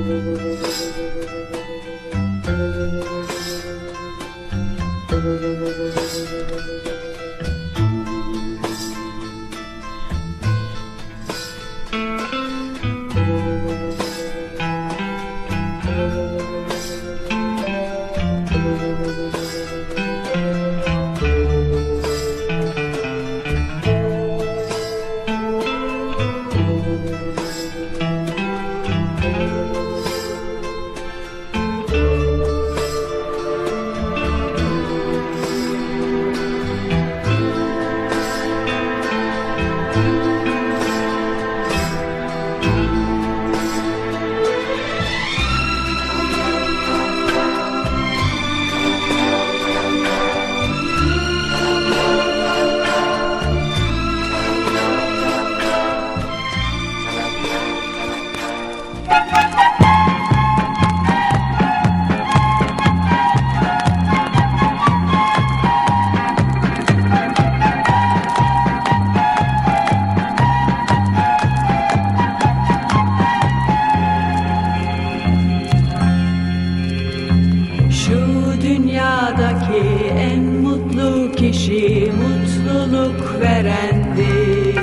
Şu kişi mutluluk verendir.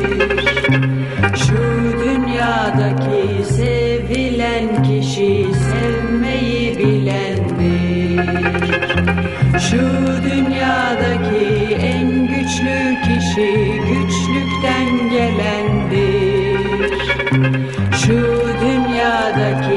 Şu dünyadaki sevilen kişi sevmeyi bilendir. Şu dünyadaki en güçlü kişi güçlükten gelendir. Şu dünyadaki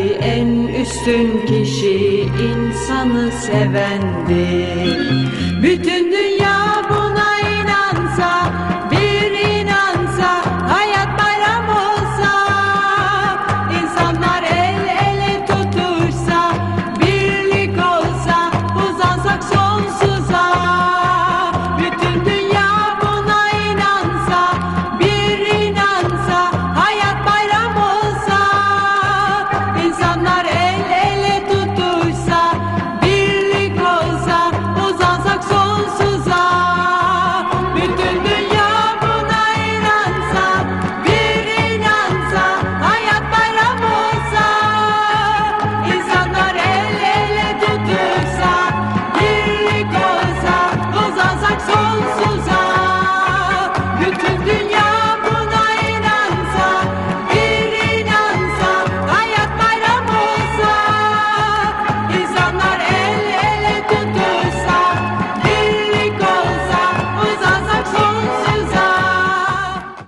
üstün kişi insanı sevendir. Bütün dünya